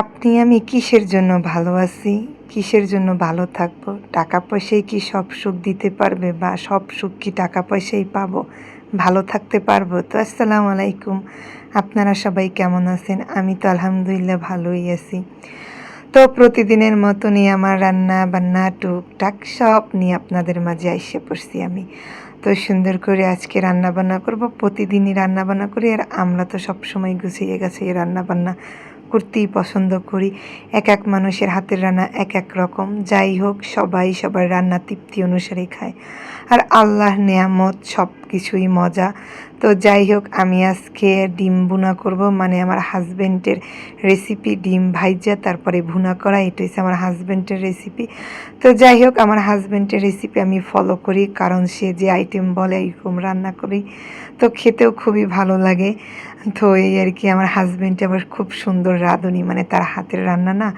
আপনি, আমি কিসের জন্য ভালো আছি? কিসের জন্য ভালো থাকব? টাকা পয়সাই কি সব সুখ দিতে পারবে বা সব সুখ কি টাকা পয়সাই পাবো? ভালো থাকতে পারব? তো আসসালামু আলাইকুম। আপনারা সবাই কেমন আছেন? আমি তো আলহামদুলিল্লাহ ভালোই আছি। তো প্রতিদিনের মতনই আমার রান্না বান্না, টুকটাক সব নিয়ে আপনাদের মাঝে এসে পড়ছি আমি। তো সুন্দর করে আজকে রান্না বান্না করব। প্রতিদিনই রান্না বান্না করি আর আমরা তো সব সময় গুছিয়ে গেছে রান্না বান্না করতেই পছন্দ করি। এক এক মানুষের হাতের রান্না এক এক রকম। যাই হোক, সবাই সবার রান্না তৃপ্তি অনুসারে খায়। আর আল্লাহ নেয়ামত সব কিছুই মজা। তো যাই হোক, আমি আজকে ডিম ভুনা করব। মানে আমার হাজব্যান্ডের রেসিপি ডিম ভাইজা, তারপরে ভুনা করা এটা হচ্ছে আমার হাজব্যান্ডের রেসিপি তো যাই হোক, আমার হাজব্যান্ডের রেসিপি আমি ফলো করি, কারণ সে যে আইটেম বলে এরকম রান্না করি। তো খেতেও খুবই ভালো লাগে। তো এই আর কি, আমার হাজব্যান্ড আবার খুব সুন্দর রাঁধুনি মানে তার হাতের রান্না না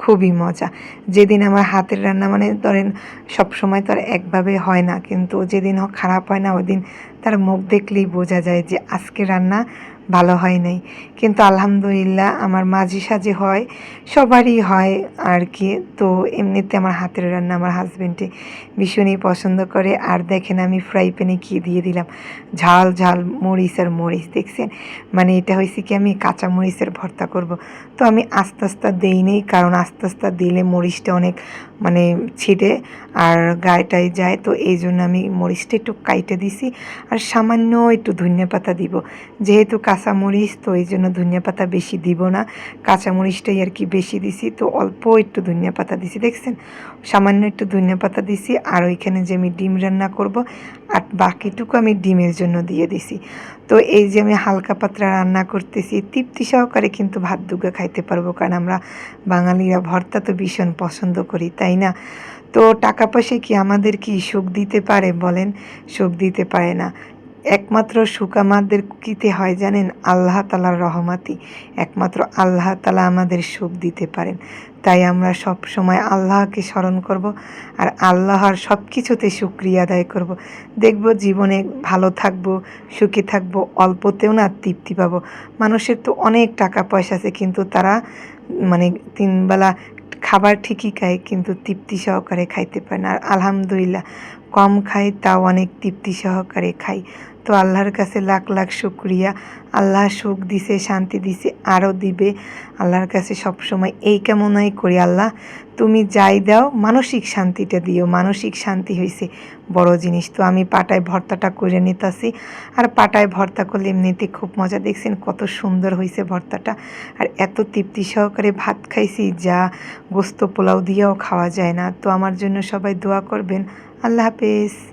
খুবই মজা। যেদিন আমার হাতের রান্না মানে ধরেন সবসময় তো আর একভাবে হয় না, কিন্তু যেদিন খারাপ হয় না, ওই দিন তার মুখ দেখলেই বোঝা যায় যে আজকে রান্না ভালো হয় নাই। কিন্তু আলহামদুলিল্লাহ আমার মাঝে সাঝে হয়, সবারই হয় আর কি তো এমনিতে আমার হাতের রান্না আমার হাজবেন্ডে ভীষণই পছন্দ করে। আর দেখেন আমি ফ্রাই প্যানে কী দিয়ে দিলাম? ঝাল ঝাল মরিচ আর মরিচ, দেখছেন? মানে এটা হয়েছে কি আমি কাঁচা মরিচের ভর্তা করব। তো আমি আস্তে আস্তে দেই নেই, কারণ আস্তে আস্তে দিলে মরিচটা অনেক মানে ছিটে আর গায়েটায় যায়। তো এই জন্য আমি মরিচটা একটু কাইটে দিছি। আর সামান্য একটু ধনিয়া পাতা দিব। যেহেতু কাঁচা মরিচ তো এই জন্য ধনিয়া পাতা বেশি দিব না। কাঁচা মরিচটাই আর কি বেশি দিছি, তো অল্প একটু ধনিয়া পাতা দিছি, দেখছেন? সামান্য একটু ধনিয়া পাতা দিছি, আর ওইখানে যে আমি ডিম রান্না করব, আর বাকিটুকু আমি ডিমের জন্য দিয়ে দিছি। তো এই যে আমি হালকা পাতলা রান্না করতেছি, তৃপ্তি সহকারে কিন্তু ভাত দুগা খাইতে পারব, কারণ আমরা বাঙালিরা ভর্তা তো ভীষণ পছন্দ করি, তাই না? তো টাকা পয়সা কি আমাদের কি সুখ দিতে পারে বলেন? সুখ দিতে পারে না। একমাত্র সুখ আমাদের কিতে হয় জানেন? আল্লাহ তালার রহমাতি একমাত্র আল্লাহ তালা আমাদের সুখ দিতে পারেন। তাই আমরা সব সময় আল্লাহকে স্মরণ করব আর আল্লাহর সব কিছুতে সুক্রিয়া আদায় করব। দেখব জীবনে ভালো থাকব, সুখে থাকব, অল্পতেও না তৃপ্তি পাবো। মানুষের তো অনেক টাকা পয়সা আছে, কিন্তু তারা মানে তিনবেলা খাবার ঠিকই খায়, কিন্তু তৃপ্তি সহকারে খাইতে পারে না। আর আলহামদুলিল্লাহ কম খাই তাও অনেক তৃপ্তি সহকারে খাই তো আল্লাহর কাছে লাখ লাখ শুক্রিয়া। আল্লাহ সুখ দিছে, শান্তি দিছে, আরও দিবে। আল্লাহর কাছে সব সময় এই কামনাই করি আল্লাহ, তুমি যাই দাও, মানসিক শান্তিটা দিও। মানসিক শান্তি হয়েছে বড় জিনিস। তো আমি পাটায় ভর্তাটা করে নিতেছি। আর পাটায় ভর্তা করলে এমনিতে খুব মজা। দেখছেন কত সুন্দর হয়েছে ভর্তাটা। আর এত তৃপ্তি সহকারে ভাত খাইছি, যা গোস্ত পোলাও দিয়েও খাওয়া যায় না। তো আমার জন্য সবাই দোয়া করবেন। আল্লাহ হাফেজ।